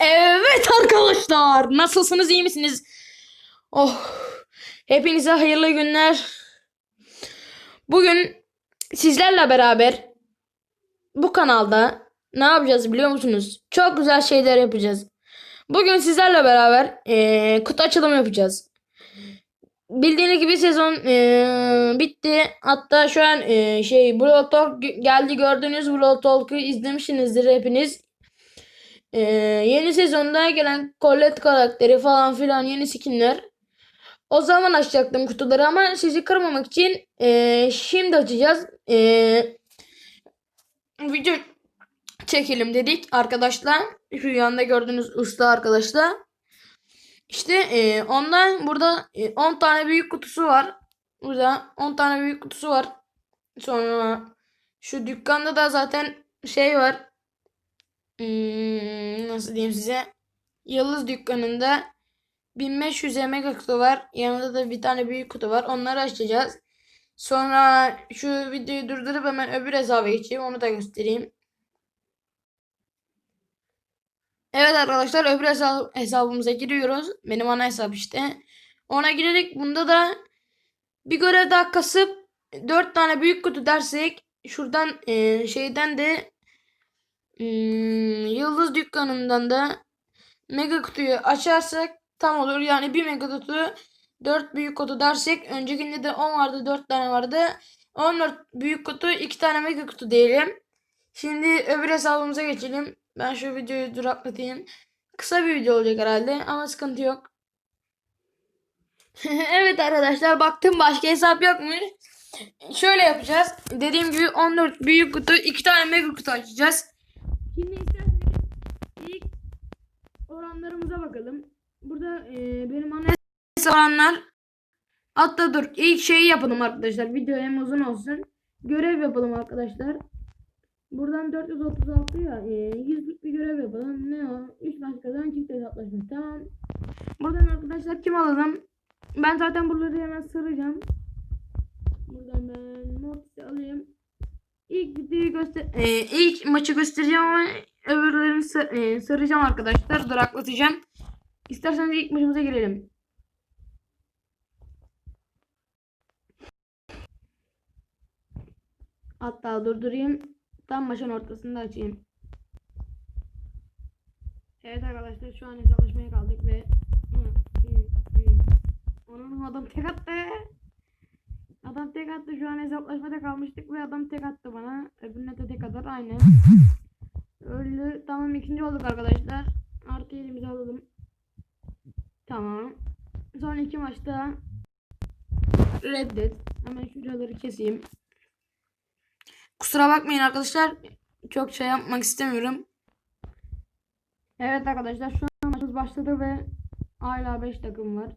Evet arkadaşlar. Nasılsınız? iyi misiniz? Oh. Hepinize hayırlı günler. Bugün sizlerle beraber bu kanalda ne yapacağız biliyor musunuz? Çok güzel şeyler yapacağız. Bugün sizlerle beraber eee, kutu açılımı yapacağız. Bildiğiniz gibi sezon eee, bitti. Hatta şu an eee, şey Brawl Talk geldi gördüğünüz Brawl Talk'u izlemişsinizdir hepiniz. Ee, yeni sezonda gelen Colette karakteri falan filan yeni skinler. O zaman açacaktım kutuları ama sizi kırmamak için ee, şimdi açacağız. Ee, video çekelim dedik arkadaşlar. Şu yanda gördüğünüz usta arkadaşlar. İşte ee, ondan burada ee, 10 tane büyük kutusu var. Burada 10 tane büyük kutusu var. Sonra şu dükkanda da zaten şey var. Hmm, nasıl diyeyim size? Yıldız dükkanında 1500 mega kutu var. Yanında da bir tane büyük kutu var. Onları açacağız. Sonra şu videoyu durdurup hemen öbür hesaba geçeyim. Onu da göstereyim. Evet arkadaşlar öbür hesap, hesabımıza giriyoruz. Benim ana hesap işte. Ona girerek bunda da bir görev daha kasıp 4 tane büyük kutu dersek şuradan e, şeyden de Hmm, Yıldız dükkanından da mega kutuyu açarsak tam olur. Yani bir mega kutu 4 büyük kutu dersek öncekinde de 10 vardı 4 tane vardı. 14 büyük kutu 2 tane mega kutu diyelim. Şimdi öbür hesabımıza geçelim. Ben şu videoyu duraklatayım. Kısa bir video olacak herhalde ama sıkıntı yok. evet arkadaşlar baktım başka hesap yokmuş. Şöyle yapacağız. Dediğim gibi 14 büyük kutu 2 tane mega kutu açacağız. Şimdi isterseniz ilk oranlarımıza bakalım. Burada e, benim ana oranlar hatta dur ilk şeyi yapalım arkadaşlar. Video hem uzun olsun. Görev yapalım arkadaşlar. Buradan 436 ya e, 100'lük bir görev yapalım. Ne o? 3 başkadan çift hesaplaşma. Tamam. Buradan arkadaşlar kim alalım? Ben zaten buraları hemen saracağım. Buradan ben Mortis'i alayım. İlk videoyu göster e, ilk maçı göstereceğim ama öbürlerini sa- e, saracağım arkadaşlar. Duraklatacağım. İsterseniz ilk maçımıza girelim. Hatta durdurayım. Tam maçın ortasında açayım. Evet arkadaşlar şu an hesaplaşmaya kaldık ve onun adam tek attı. Adam tek attı şu an hesaplaşmada kalmıştık ve adam tek attı bana. Öbürüne de tek atar aynen. Öldü. Tamam ikinci olduk arkadaşlar. Artı elimizi alalım. Tamam. Son iki maçta reddet. Hemen şuraları keseyim. Kusura bakmayın arkadaşlar. Çok şey yapmak istemiyorum. Evet arkadaşlar şu an maçımız başladı ve hala 5 takım var.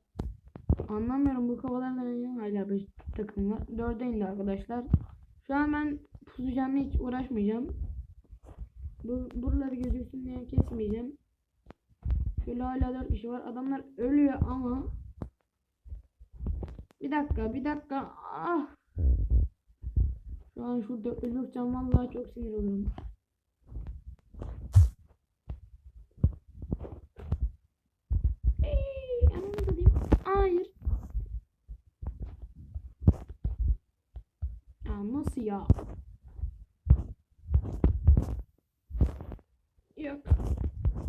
Anlamıyorum bu kovalarla niye hala 5 takım var. 4'e indi arkadaşlar. Şu an ben pusacağım hiç uğraşmayacağım. Bu buraları gözüksün diye kesmeyeceğim. Şöyle hala 4 kişi var. Adamlar ölüyor ama bir dakika bir dakika ah şu an şurada ölürsem vallahi çok sinir olurum. Ey, ananı satayım. Hayır. Ya nasıl ya? Yok.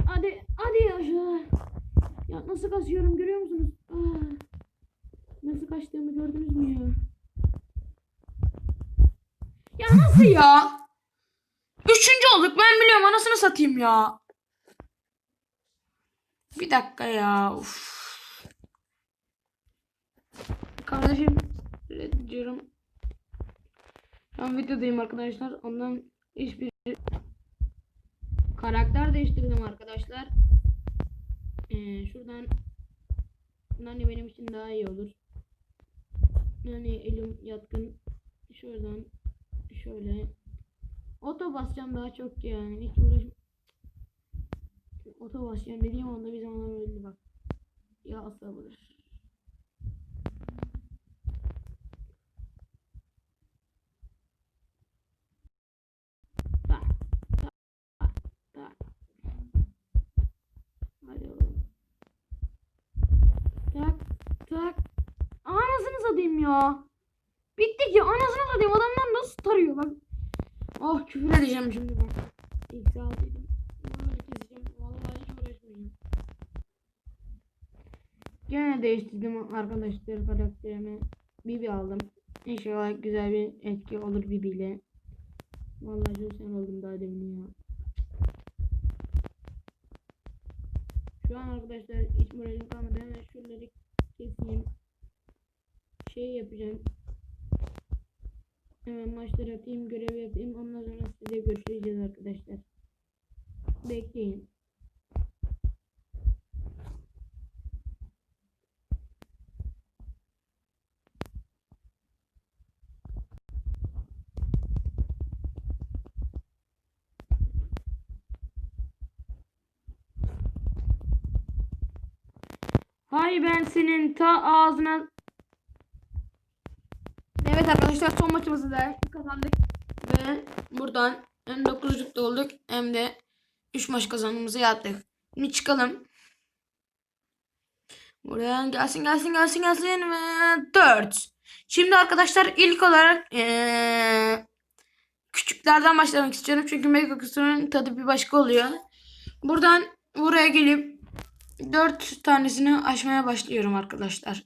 Hadi hadi aşağı. Ya nasıl kasıyorum görüyor musunuz? Ah. Nasıl kaçtığımı gördünüz mü ya? Ya nasıl ya? Üçüncü olduk ben biliyorum anasını satayım ya. Bir dakika ya. Uf. Kardeşim diyorum. Ben videodayım arkadaşlar. Ondan hiçbir karakter değiştirdim arkadaşlar. Ee, şuradan Nani benim için daha iyi olur. Nani elim yatkın. Şuradan şöyle oto basacağım daha çok yani hiç uğraş oto basacağım dediğim anda bir zaman öldü bak. Ya sabır. Tak, satayım ya. Bitti ki anasını satayım adamlar nasıl tarıyor bak. Oh küfür edeceğim şimdi bak. Eksi altıydım. Bunları keseceğim. Vallahi hiç uğraşmayacağım. Gene değiştirdim arkadaşlar karakterimi. Bibi aldım. İnşallah güzel bir etki olur Bibi ile. Vallahi çok sen oldum daha demin ya. Şu an arkadaşlar hiç moralim kalmadı. Hemen şuraları keseyim. Şey yapacağım. Hemen maçları atayım, görev yapayım. Ondan sonra size görüşeceğiz arkadaşlar. Bekleyin. Hay ben senin ta ağzına Evet arkadaşlar son maçımızı da kazandık ve buradan hem 9'lukta olduk hem de 3 maç kazanmamızı yaptık. Şimdi çıkalım. Buraya gelsin gelsin gelsin gelsin ve 4. Şimdi arkadaşlar ilk olarak eee, küçüklerden başlamak istiyorum. Çünkü mega kutunun tadı bir başka oluyor. Buradan buraya gelip 4 tanesini açmaya başlıyorum arkadaşlar.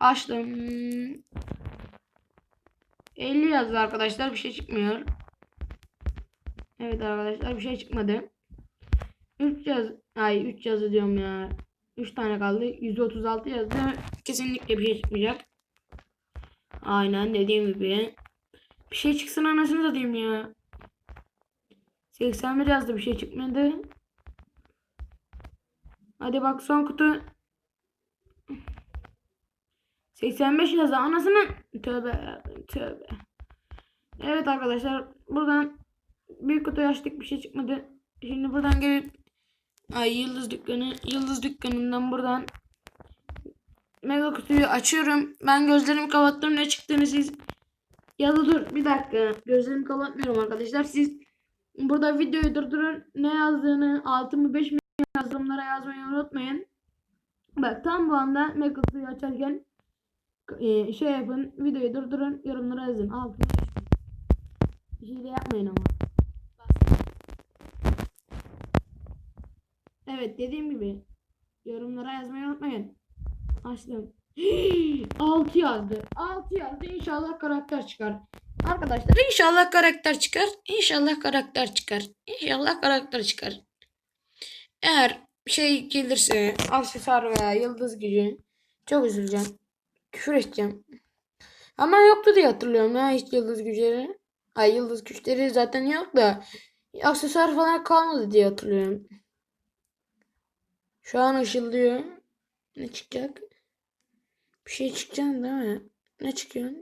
Açtım. 50 yazdı arkadaşlar. Bir şey çıkmıyor. Evet arkadaşlar bir şey çıkmadı. 3 yaz ay 3 yazı diyorum ya. 3 tane kaldı. 136 yazdı. Kesinlikle bir şey çıkmayacak. Aynen dediğim gibi. Bir şey çıksın anasını diyeyim ya. 81 yazdı bir şey çıkmadı. Hadi bak son kutu. 85 yazdı anasını. Tövbe tövbe. Evet arkadaşlar buradan büyük kutu açtık bir şey çıkmadı. Şimdi buradan gelip ay yıldız dükkanı yıldız dükkanından buradan mega kutuyu açıyorum. Ben gözlerimi kapattım ne çıktığını siz ya da dur bir dakika gözlerimi kapatmıyorum arkadaşlar. Siz burada videoyu durdurun ne yazdığını 6 mı 5 mi yazılımlara yazmayı unutmayın. Bak tam bu anda mega kutuyu açarken e, şey yapın videoyu durdurun yorumlara yazın. Altına bir şey yapmayın ama. Evet dediğim gibi yorumlara yazmayı unutmayın. Açtım. 6 yazdı. 6 yazdı. İnşallah karakter çıkar. Arkadaşlar inşallah karakter çıkar. İnşallah karakter çıkar. İnşallah karakter çıkar. Eğer şey gelirse aksesuar veya yıldız gücü çok üzüleceğim küfür edeceğim. Ama yoktu diye hatırlıyorum ya hiç yıldız güçleri. Ay yıldız güçleri zaten yok da aksesuar falan kalmadı diye hatırlıyorum. Şu an ışıldıyor. Ne çıkacak? Bir şey çıkacak değil mi? Ne çıkıyor?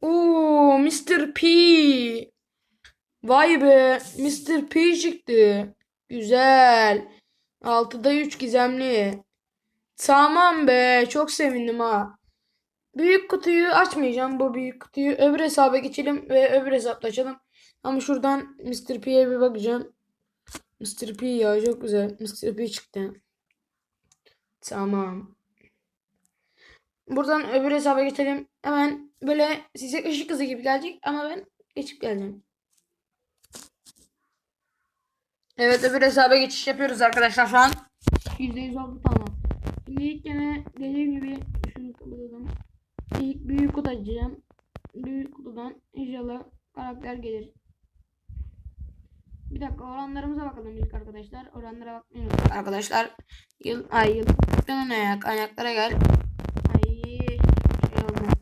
Oo, Mr. P. Vay be, Mr. P çıktı. Güzel. 6'da 3 gizemli. Tamam be çok sevindim ha. Büyük kutuyu açmayacağım bu büyük kutuyu. Öbür hesaba geçelim ve öbür hesapta açalım. Ama şuradan Mr. P'ye bir bakacağım. Mr. P ya çok güzel. Mr. P çıktı. Tamam. Buradan öbür hesaba geçelim. Hemen böyle size ışık hızı gibi gelecek ama ben geçip geleceğim. Evet öbür hesaba geçiş yapıyoruz arkadaşlar şu an. %100 oldu tamam. Şimdi ilk gene dediğim gibi şunu kapatalım. İlk büyük kutu açacağım. Büyük kutudan inşallah karakter gelir. Bir dakika oranlarımıza bakalım ilk arkadaşlar. Oranlara unutmayın arkadaşlar. Yıl, ay yıl. Ne ya? Kaynaklara gel. Ay şey oldu.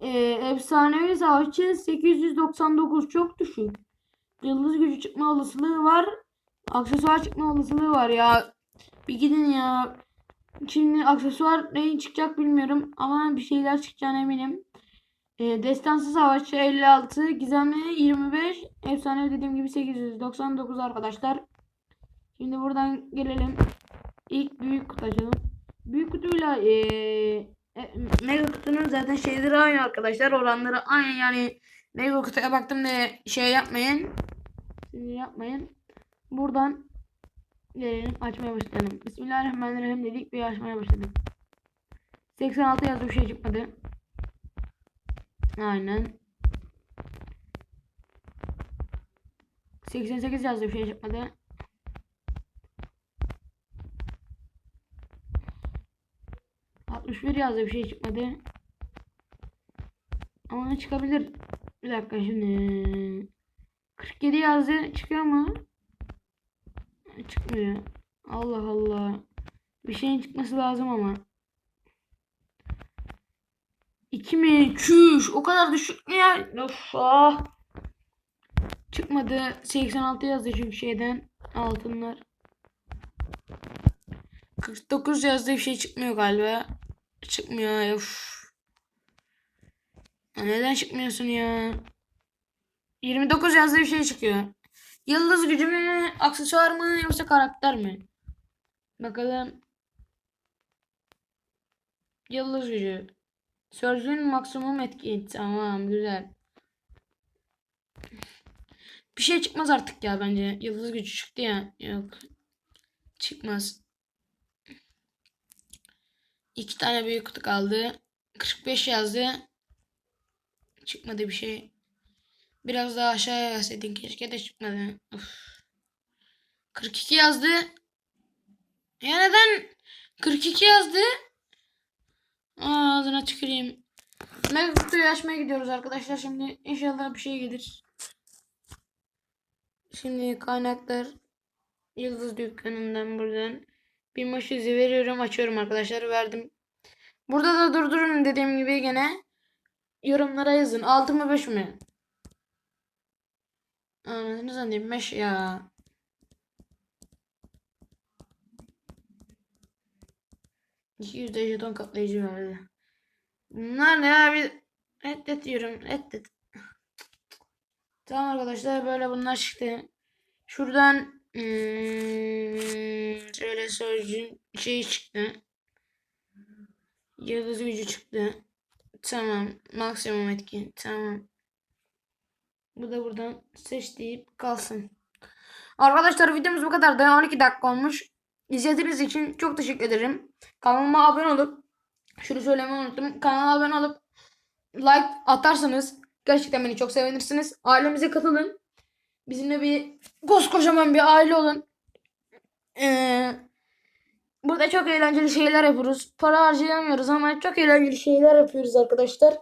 Ee, efsanevi savaşçı 899 çok düşük. Yıldız gücü çıkma olasılığı var. Aksesuar çıkma olasılığı var ya. Bir gidin ya. Şimdi aksesuar ne çıkacak bilmiyorum ama bir şeyler çıkacağına eminim. E, Destansı Savaşçı 56, Gizemli 25, Efsane dediğim gibi 899 arkadaşlar. Şimdi buradan gelelim. İlk büyük kutu açalım. Büyük kutuyla e, e, mega kutunun zaten şeyleri aynı arkadaşlar. Oranları aynı yani mega kutuya baktım ne şey yapmayın. Yapmayın. Buradan Gelelim açmaya başlayalım. Bismillahirrahmanirrahim dedik ve açmaya başladık. 86 yazdı bir şey çıkmadı. Aynen. 88 yazdı bir şey çıkmadı. Bir yazdı bir şey çıkmadı. Ama çıkabilir? Bir dakika şimdi. 47 yazdı çıkıyor mu? Çıkmıyor. Allah Allah. Bir şeyin çıkması lazım ama. 2 mi? Çüş. O kadar düşük mü ya? Of, ah. Çıkmadı. 86 yazdı çünkü şeyden. Altınlar. 49 yazdı bir şey çıkmıyor galiba. Çıkmıyor. Of. Neden çıkmıyorsun ya? 29 yazdı bir şey çıkıyor. Yıldız gücü mü? Aksesuar mı? Yoksa karakter mi? Bakalım. Yıldız gücü. Sözün maksimum etki. Tamam güzel. Bir şey çıkmaz artık ya bence. Yıldız gücü çıktı ya. Yok. Çıkmaz. İki tane büyük kutu kaldı. 45 yazdı. Çıkmadı bir şey. Biraz daha aşağıya yazsaydın keşke de çıkmadı. Of. 42 yazdı. Ya neden 42 yazdı? Aa, ağzına tüküreyim. Mega kutuyu açmaya gidiyoruz arkadaşlar. Şimdi inşallah bir şey gelir. Şimdi kaynaklar Yıldız dükkanından buradan bir izi veriyorum. Açıyorum arkadaşlar. Verdim. Burada da durdurun dediğim gibi gene yorumlara yazın. 6 mı 5 mi? Anladınız zannedeyim 5 ya. %100 jeton katlayıcı verdi. Bunlar ne abi? Reddet diyorum. Reddet. Tamam arkadaşlar böyle bunlar çıktı. Şuradan hmm, şöyle sözcüğün şeyi çıktı. Yıldız gücü çıktı. Tamam. Maksimum etki. Tamam. Bu da buradan seç deyip kalsın. Arkadaşlar videomuz bu kadar da 12 dakika olmuş. İzlediğiniz için çok teşekkür ederim. Kanalıma abone olup şunu söylemeyi unuttum. Kanala abone olup like atarsanız gerçekten beni çok sevinirsiniz. Ailemize katılın. Bizimle bir koskocaman bir aile olun. Ee, burada çok eğlenceli şeyler yapıyoruz. Para harcayamıyoruz ama çok eğlenceli şeyler yapıyoruz arkadaşlar.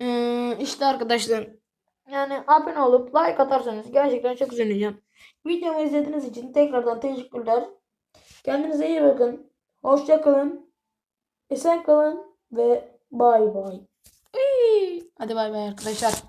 Ee, işte arkadaşlar. Yani abone olup like atarsanız gerçekten çok üzüleceğim. Videomu izlediğiniz için tekrardan teşekkürler. Kendinize iyi bakın. Hoşça kalın. Esen kalın ve bay bay. Hadi bay bay arkadaşlar.